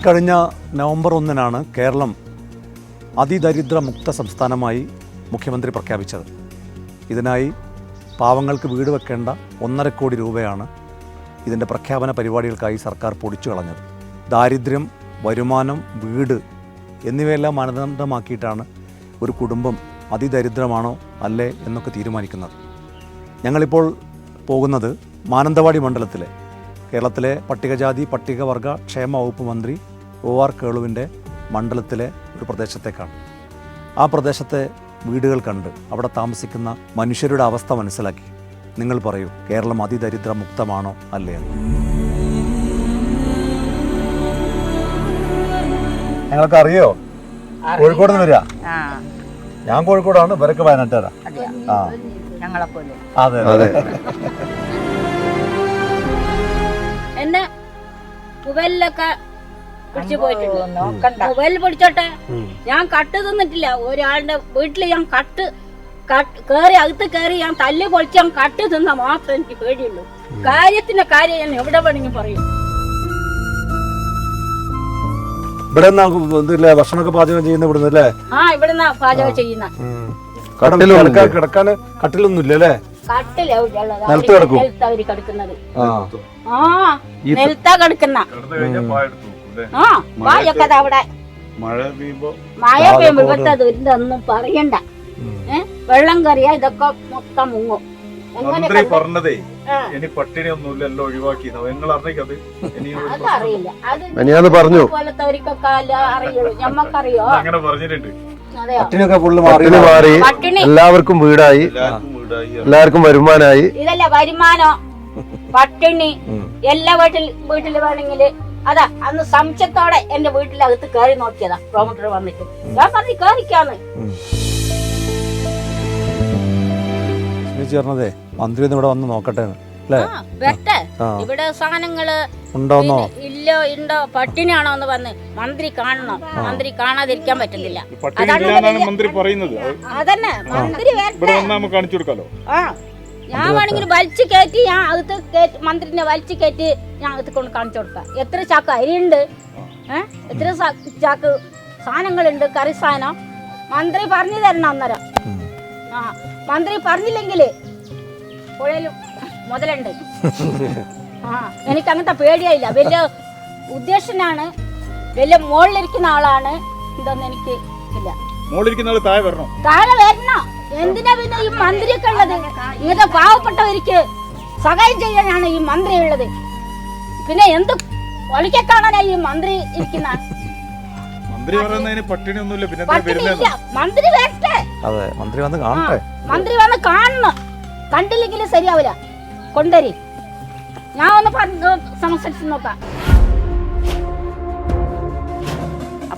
ഇക്കഴിഞ്ഞ നവംബർ ഒന്നിനാണ് കേരളം അതിദരിദ്ര മുക്ത സംസ്ഥാനമായി മുഖ്യമന്ത്രി പ്രഖ്യാപിച്ചത്. ഇതിനായി പാവങ്ങൾക്ക് വീട് വെക്കേണ്ട ഒന്നര കോടി രൂപയാണ് ഇതിന്റെ പ്രഖ്യാപന പരിപാടികൾക്കായി സർക്കാർ പൊടിച്ചു കളഞ്ഞത്. ദാരിദ്ര്യം വരുമാനം വീട് എന്നിവയെല്ലാം മാനദണ്ഡമാക്കിയിട്ടാണ് ഒരു കുടുംബം അതിദരിദ്രമാണോ അല്ലേ എന്നൊക്കെ തീരുമാനിക്കുന്നത്. ഞങ്ങളിപ്പോൾ പോകുന്നത് മാനന്തവാടി മണ്ഡലത്തിലെ കേരളത്തിലെ പട്ടികജാതി പട്ടികവർഗ ക്ഷേമ വകുപ്പ് മന്ത്രി ഒ ആർ കേളുവിന്റെ മണ്ഡലത്തിലെ ഒരു പ്രദേശത്തേക്കാണ്. ആ പ്രദേശത്തെ വീടുകൾ കണ്ട് അവിടെ താമസിക്കുന്ന മനുഷ്യരുടെ അവസ്ഥ മനസ്സിലാക്കി. നിങ്ങൾ പറയൂ കേരളം അതിദരിദ്ര മുക്തമാണോ അല്ലേ ഞങ്ങൾക്ക് അറിയോ? കോഴിക്കോട് നിന്ന് വരിക. ആ. ഞാൻ കോഴിക്കോടാണ് ഇവരൊക്കെ വയനാട്ടുകാരാ. ആ. അതെ അതെ. എന്നെ പിടിച്ചു പോയിട്ടുണ്ട്. നോക്കണ്ട. മൊബൈൽ പിടിച്ചോട്ടെ. ഞാൻ കട്ട് തിന്നിട്ടില്ല. ഒരാളുടെ വീട്ടിൽ ഞാൻ കട്ട് കേറി അകത്ത് കേറി ഞാൻ തല്ലി പൊളിച്ച് ഞാൻ കട്ട് തിന്ന മാത്രം എനിക്ക് പേടിയുള്ളൂ. കാര്യത്തിന്റെ കാര്യം ഞാൻ എവിടെ വേണമെങ്കിൽ പറയും. ഇവിടെ ഭക്ഷണമൊക്കെ പാചകം ചെയ്യുന്ന ഇവിടുന്ന് അല്ലേ? ആ ഇവിടുന്ന പാചകം ചെയ്യുന്ന. കട്ടിലൊന്നും കിടക്കാൻ- കിടക്കാന് കട്ടിലൊന്നും ഇല്ല അല്ലേ? കട്ടില നിലത്ത് കിടക്കും? നിലത്താ അവർ കിടക്കുന്നത്. ആ. ആ നിലത്താ കിടക്കുന്ന. ആ വായൊക്കെ ദാ അവിടെ. മഴ പെയ്യുമ്പോ മഴ പെയ്യുമ്പോ ഇവിടുത്തെ പറയണ്ട. വെള്ളം കറിയാ ഇതൊക്കെ മൊത്തം മുങ്ങും. മന്ത്രി പറഞ്ഞതേ. ഇനി പട്ടിണി ഒന്നുമില്ല എല്ലാം ഒഴിവാക്കി നിങ്ങൾ അറിയിക്കത് അതറിയില്ല പറഞ്ഞു. അങ്ങനെ പറഞ്ഞിട്ടുണ്ട്. പട്ടിനൊക്കെ ഫുള്ള് മാറി പട്ടിണി മാറി. എല്ലാവർക്കും വീടായി. എല്ലാവർക്കും വരുമാനായി. ഇതല്ല വരുമാനോ? പട്ടിണി. എല്ലാ വീട്ടിൽ വീട്ടിൽ വേണമെങ്കിൽ അതാ അന്ന് സംശയത്തോടെ എന്റെ വീട്ടിലകത്ത് കയറി നോക്കിയതാ. പ്രൊമോട്ടർ വന്നിട്ട്. ഞാൻ പറഞ്ഞു കയറിക്കാന്ന്. മന്ത്രി ഇവിടെ വന്ന് നോക്കട്ടെ എന്ന്. ആ വെട്ടെ ഇവിടെ സാധനങ്ങൾ ഉണ്ടോന്നോ? ഇല്ലോ ഉണ്ടോ പട്ടിണിയാണോ എന്ന് പറഞ്ഞ് മന്ത്രി കാണണം. മന്ത്രി കാണാതിരിക്കാൻ പറ്റുന്നില്ല അതന്നെ മന്ത്രി കാണിച്ചു കൊടുക്കാലോ. ആ. ഞാൻ വേണമെങ്കിൽ വലിച്ചു കയറ്റി ഞാൻ അകത്ത് കയറ്റി മന്ത്രിനെ വലിച്ചു കയറ്റി ഞാൻ അകത്ത് കൊണ്ട് കാണിച്ചു കൊടുക്കാം. എത്ര ചാക്ക് അരിയുണ്ട്? ഏഹ് എത്ര ചാക്ക് സാധനങ്ങളുണ്ട്? കറി സാധനം? മന്ത്രി പറഞ്ഞു തരണം അന്നേരം. ആ മന്ത്രി പറഞ്ഞില്ലെങ്കിൽ പുഴയിലും മുതലുണ്ട്. ആ എനിക്ക് അങ്ങനത്തെ പേടിയായില്ല. വലിയ ഉദ്ദേശനാണ്. വലിയ മുകളിലിരിക്കുന്ന ആളാണ്. ഇതൊന്നും എനിക്ക് ഇല്ല. മുകളിലിരിക്കുന്ന ആൾ താഴെ വരണം. താഴെ വരണം. എന്തിനാ പിന്നെ ഈ മന്ത്രിയൊക്കെ ഉള്ളത്? ഇങ്ങനത്തെ പാവപ്പെട്ടവർക്ക് സഹായം ചെയ്യാനാണ് ഈ മന്ത്രി ഉള്ളത്. പിന്നെ എന്ത് ഒളിക്കെ കാണാനാ ഈ മന്ത്രി ഇരിക്കുന്ന? മന്ത്രി പറയുന്നതിന് പട്ടിണി ഒന്നുമില്ല പിന്നെ മന്ത്രി വരട്ടെ. അതെ മന്ത്രി വന്ന് കാണട്ടെ. മന്ത്രി വന്ന് കാണണം. കണ്ടില്ലെങ്കിലും ശരിയാവില്ല. കൊണ്ടരി ഞാൻ ഒന്ന് പറഞ്ഞു സംസാരിച്ച് നോക്കാം.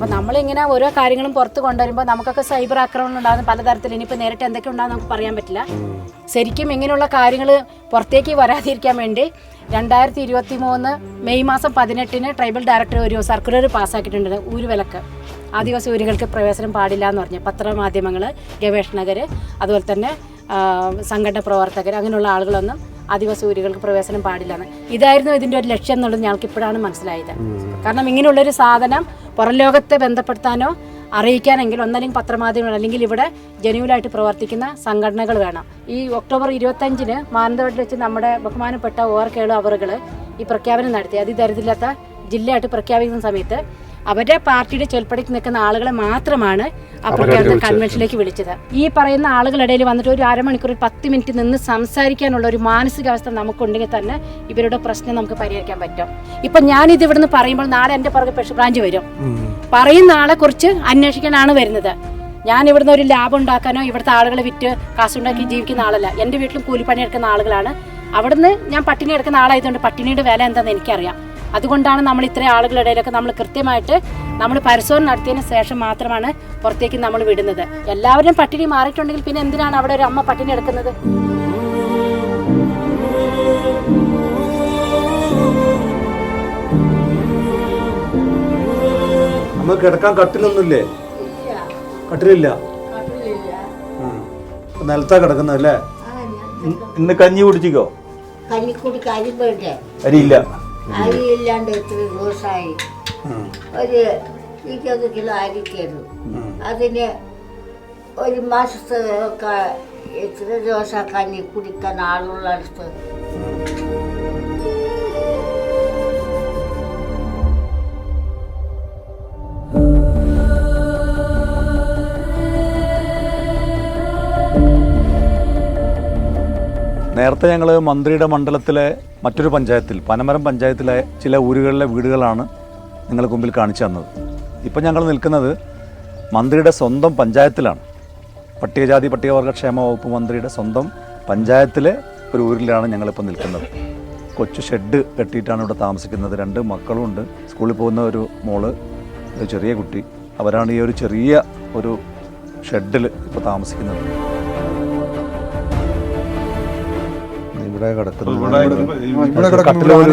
അപ്പോൾ നമ്മളിങ്ങനെ ഓരോ കാര്യങ്ങളും പുറത്ത് കൊണ്ടുവരുമ്പോൾ നമുക്കൊക്കെ സൈബർ ആക്രമണം ഉണ്ടാകുന്ന പലതരത്തിൽ ഇനിയിപ്പോൾ നേരിട്ട് എന്തൊക്കെ ഉണ്ടാകും നമുക്ക് പറയാൻ പറ്റില്ല. ശരിക്കും ഇങ്ങനെയുള്ള കാര്യങ്ങൾ പുറത്തേക്ക് വരാതിരിക്കാൻ വേണ്ടി രണ്ടായിരത്തി ഇരുപത്തി മൂന്ന് മെയ് മാസം പതിനെട്ടിന് ട്രൈബൽ ഡയറക്ടർ ഒരു സർക്കുലർ പാസ്സാക്കിയിട്ടുണ്ട് ഊരുവിലക്ക് ആദിവാസി ഊരുകൾക്ക് പ്രവേശനം പാടില്ല എന്ന് പറഞ്ഞ്. പത്രമാധ്യമങ്ങൾ ഗവേഷകർ അതുപോലെ തന്നെ സംഘടന പ്രവർത്തകർ അങ്ങനെയുള്ള ആളുകളൊന്നും ആദിവാസി ഊരുകൾക്ക് പ്രവേശനം പാടില്ലെന്ന് ഇതായിരുന്നു ഇതിന്റെ ഒരു ലക്ഷ്യം എന്നുള്ളത് ഞങ്ങൾക്ക് ഇപ്പോഴാണ് മനസ്സിലായത്. കാരണം ഇങ്ങനെയുള്ളൊരു സാധനം പുറം ലോകത്തെ ബന്ധപ്പെടുത്താനോ അറിയിക്കാനെങ്കിൽ ഒന്നല്ലെങ്കിൽ പത്രമാധ്യമങ്ങൾ അല്ലെങ്കിൽ ഇവിടെ ജനുവലായിട്ട് പ്രവർത്തിക്കുന്ന സംഘടനകൾ വേണം. ഈ ഒക്ടോബർ ഇരുപത്തഞ്ചിന് മാനന്തവാടിയിൽ വെച്ച് നമ്മുടെ ബഹുമാനപ്പെട്ട ഓർ കേളു അവറുകൾ ഈ പ്രഖ്യാപനം നടത്തി. അതിദരിദ്രമില്ലാത്ത ജില്ലയായിട്ട് പ്രഖ്യാപിക്കുന്ന സമയത്ത് അവരുടെ പാർട്ടിയുടെ ചൊൽപ്പടിക്ക് നിൽക്കുന്ന ആളുകളെ മാത്രമാണ് പ്രഖ്യാപന കൺവെൻഷനിലേക്ക് വിളിച്ചത്. ഈ പറയുന്ന ആളുകളിടയിൽ വന്നിട്ട് ഒരു അരമണിക്കൂർ പത്ത് മിനിറ്റ് നിന്ന് സംസാരിക്കാനുള്ള ഒരു മാനസികാവസ്ഥ നമുക്കുണ്ടെങ്കിൽ തന്നെ ഇവരുടെ പ്രശ്നം നമുക്ക് പരിഹരിക്കാൻ പറ്റും. ഇപ്പൊ ഞാനിത് ഇവിടുന്ന് പറയുമ്പോൾ നാളെ എന്റെ പുറകെ പെഷ് ബ്രാഞ്ച് വരും. പറയുന്ന ആളെ കുറിച്ച് അന്വേഷിക്കാനാണ് വരുന്നത്. ഞാൻ ഇവിടുന്ന് ഒരു ലാഭം ഉണ്ടാക്കാനോ ഇവിടുത്തെ ആളുകളെ വിറ്റ് കാശുണ്ടാക്കി ജീവിക്കുന്ന ആളല്ല. എന്റെ വീട്ടിലും കൂലിപ്പണി എടുക്കുന്ന ആളുകളാണ്. അവിടുന്ന് ഞാൻ പട്ടിണി എടുക്കുന്ന ആളായതുകൊണ്ട് പട്ടിണിയുടെ വില എന്താണെന്ന് എനിക്കറിയാം. അതുകൊണ്ടാണ് നമ്മൾ ഇത്രയും ആളുകളുടെ ഇടയിലൊക്കെ നമ്മൾ കൃത്യമായിട്ട് നമ്മൾ പരിശോധന നടത്തിയതിന് ശേഷം മാത്രമാണ് പുറത്തേക്ക് നമ്മൾ വിടുന്നത്. എല്ലാവരും പട്ടിണി മാറിയിട്ടുണ്ടെങ്കിൽ പിന്നെ എന്തിനാണ് അവിടെ ഒരു അമ്മ പട്ടിണി എടുക്കുന്നത്? നമ്മൾ കിടക്കാൻ കട്ടിലൊന്നുമില്ലേ? കട്ടിലില്ല. നിലത്താ കിടക്കുന്നത് അല്ലേ? ഇന്ന് കഞ്ഞി കുടിച്ചിക്കോ? കഞ്ഞി കുടിക്കാൻ പോയിട്ടേ അരിയില്ല അരിയില്ലാണ്ട് എത്ര ദിവസമായി. ഒരു ഇരുപത് കിലോ അരിക്കരുത് അതിന് ഒരു മാസത്തൊക്കെ എത്ര ദിവസം കഞ്ഞി കുടിക്കാൻ ആളുള്ള അടുത്ത് നേരത്തെ ഞങ്ങൾ മന്ത്രിയുടെ മണ്ഡലത്തിലെ മറ്റൊരു പഞ്ചായത്തിൽ പനമരം പഞ്ചായത്തിലെ ചില ഊരുകളിലെ വീടുകളാണ് നിങ്ങൾക്ക് മുമ്പിൽ കാണിച്ചു തന്നത്. ഇപ്പം ഞങ്ങൾ നിൽക്കുന്നത് മന്ത്രിയുടെ സ്വന്തം പഞ്ചായത്തിലാണ്. പട്ടികജാതി പട്ടികവർഗ ക്ഷേമ വകുപ്പ് മന്ത്രിയുടെ സ്വന്തം പഞ്ചായത്തിലെ ഒരു ഊരിലാണ് ഞങ്ങളിപ്പോൾ നിൽക്കുന്നത്. കൊച്ചു ഷെഡ് കെട്ടിയിട്ടാണ് ഇവിടെ താമസിക്കുന്നത്. രണ്ട് മക്കളുമുണ്ട് സ്കൂളിൽ പോകുന്ന ഒരു മോൾ ഒരു ചെറിയ കുട്ടി. അവരാണ് ഈ ഒരു ചെറിയ ഒരു ഷെഡിൽ ഇപ്പോൾ താമസിക്കുന്നത്. ഇവിടെ കിടക്കുന്നത്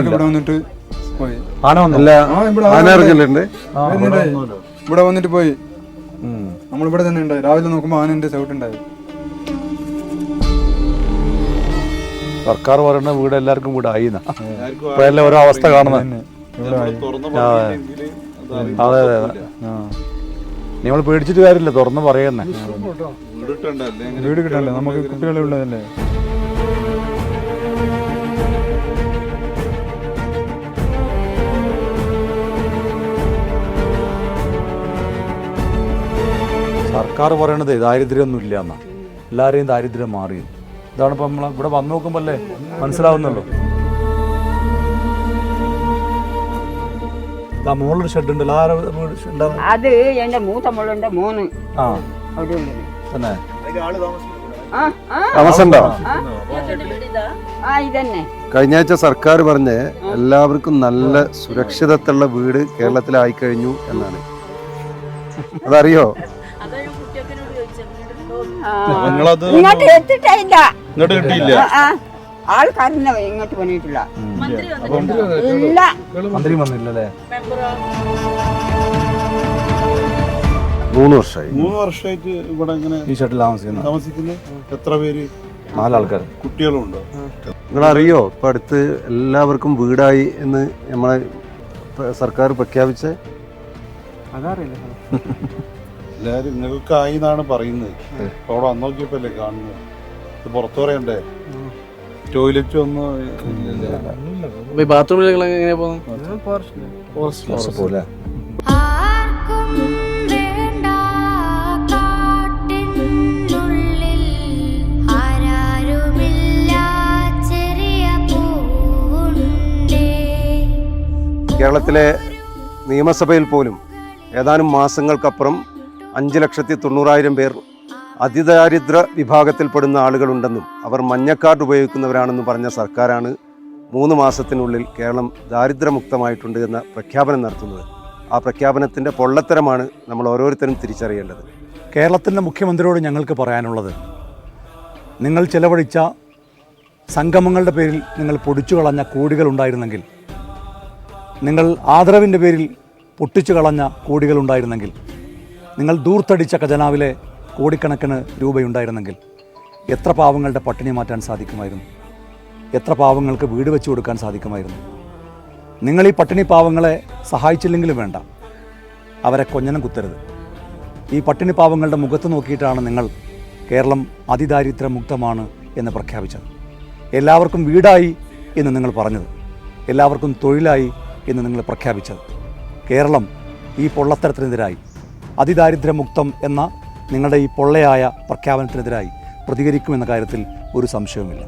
ഇവിടെ വന്നിട്ട് പോയി. നമ്മളിവിടെ തന്നെ ഉണ്ടായി. രാവിലെ നോക്കുമ്പോൾ ആനന്റെ ചവിട്ടുണ്ടായി സർക്കാർ പറയുന്ന വീട് എല്ലാവർക്കും വീട് ഇപ്പോഴല്ലേ ഓരോ അവസ്ഥ കാണുന്നത്? അതെ അതെ അതെ നിങ്ങൾ പേടിച്ചിട്ട് കാര്യമില്ല തുറന്ന് പറയുന്നേ. വീട് കിട്ടണ്ടേ? നമുക്ക് കുട്ടികളെ ഉള്ളതല്ലേ? സർക്കാർ പറയണത് ദാരിദ്ര്യമൊന്നും ഇല്ല എന്നാ എല്ലാവരെയും ദാരിദ്ര്യം മാറി ഇതാണ് ഇപ്പം നമ്മൾ ഇവിടെ വന്നു നോക്കുമ്പോൾ അല്ലേ? മനസ്സിലാവുന്നുള്ളൂ. മോളൊരു മുകളിലൊരു ഷെഡ് ഉണ്ടല്ലോ ആരാ ആണ്? അത് എന്റെ മൂത്ത മോളുടെ മോന്. ആ. അവിടെ ഉണ്ട് തന്നെ. താമസമുണ്ടോ കഴിഞ്ഞ ആഴ്ച സർക്കാർ പറഞ്ഞ് എല്ലാവർക്കും നല്ല സുരക്ഷിതത്തുള്ള വീട് കേരളത്തിലായി കഴിഞ്ഞു എന്നാണ്. അതറിയോ? നിങ്ങളത് ഇങ്ങോട്ട് എത്തിട്ടില്ല ഇങ്ങോട്ട് കിട്ടിയില്ല. ആൾക്കാരനെ ഇങ്ങോട്ട് പണിയിട്ടില്ല. ഇല്ല. മന്ത്രി വന്നില്ലല്ലേ? മൂന്ന് വർഷമായി. മൂന്ന് വർഷമായിട്ട് ഇവിടെ ഇങ്ങനെ ഈ ഷട്ടിൽ താമസിക്കുന്ന. താമസിക്കുന്നത് എത്ര പേര്? നാലാൾക്കാർ കുട്ടികളുണ്ടോ? നിങ്ങളറിയോ ഇപ്പൊ അടുത്ത് എല്ലാവർക്കും വീടായി എന്ന് നമ്മളെ സർക്കാർ പ്രഖ്യാപിച്ച? എല്ലാരും നിങ്ങൾക്കായി എന്നാണ് പറയുന്നത്. അവിടെ വന്ന് നോക്കിയപ്പല്ലേ കാണുന്നത്? ഇത് പുറത്തു പറയണ്ടേ? ടോയ്ലറ്റ് ഒന്നും ഇല്ലല്ലേ? ബാത്റൂമിൽ പോലെ. പൂവുണ്ടേ. കേരളത്തിലെ നിയമസഭയിൽ പോലും ഏതാനും മാസങ്ങൾക്കപ്പുറം അഞ്ച് ലക്ഷത്തി തൊണ്ണൂറായിരം പേർ അതിദാരിദ്ര വിഭാഗത്തിൽപ്പെടുന്ന ആളുകളുണ്ടെന്നും അവർ മഞ്ഞക്കാർഡ് ഉപയോഗിക്കുന്നവരാണെന്നും പറഞ്ഞ സർക്കാരാണ് മൂന്ന് മാസത്തിനുള്ളിൽ കേരളം ദാരിദ്ര്യമുക്തമായിട്ടുണ്ട് എന്ന പ്രഖ്യാപനം നടത്തുന്നത്. ആ പ്രഖ്യാപനത്തിന്റെ പൊള്ളത്തരമാണ് നമ്മൾ ഓരോരുത്തരും തിരിച്ചറിയേണ്ടത്. കേരളത്തിന്റെ മുഖ്യമന്ത്രിയോട് ഞങ്ങൾക്ക് പറയാനുള്ളത് നിങ്ങൾ ചെലവഴിച്ച സംഗമങ്ങളുടെ പേരിൽ നിങ്ങൾ പൊടിച്ചു കളഞ്ഞ കോടികൾ ഉണ്ടായിരുന്നെങ്കിൽ നിങ്ങൾ ആദരവിന്റെ പേരിൽ പൊട്ടിച്ചു കളഞ്ഞ കോടികൾ ഉണ്ടായിരുന്നെങ്കിൽ നിങ്ങൾ ദൂർത്തടിച്ച ഖജനാവിലെ കോടിക്കണക്കിന് രൂപയുണ്ടായിരുന്നെങ്കിൽ എത്ര പാവങ്ങളുടെ പട്ടിണി മാറ്റാൻ സാധിക്കുമായിരുന്നു? എത്ര പാവങ്ങൾക്ക് വീട് വെച്ചു കൊടുക്കാൻ സാധിക്കുമായിരുന്നു? നിങ്ങൾ ഈ പട്ടിണി പാവങ്ങളെ സഹായിച്ചില്ലെങ്കിലും വേണ്ട. അവരെ കൊഞ്ഞനം കുത്തരുത്. ഈ പട്ടിണി പാവങ്ങളുടെ മുഖത്ത് നോക്കിയിട്ടാണ് നിങ്ങൾ കേരളം അതിദാരിദ്ര്യമുക്തമാണ് എന്ന് പ്രഖ്യാപിച്ചത്. എല്ലാവർക്കും വീടായി എന്ന് നിങ്ങൾ പറഞ്ഞത്. എല്ലാവർക്കും തൊഴിലായി എന്ന് നിങ്ങൾ പ്രഖ്യാപിച്ചത്. കേരളം ഈ പൊള്ളത്തരത്തിനെതിരായി. അതിദാരിദ്ര്യമുക്തം എന്ന നിങ്ങളുടെ ഈ പൊള്ളയായ പ്രഖ്യാപനത്തിനെതിരായി പ്രതികരിക്കുമെന്ന കാര്യത്തിൽ ഒരു സംശയവുമില്ല.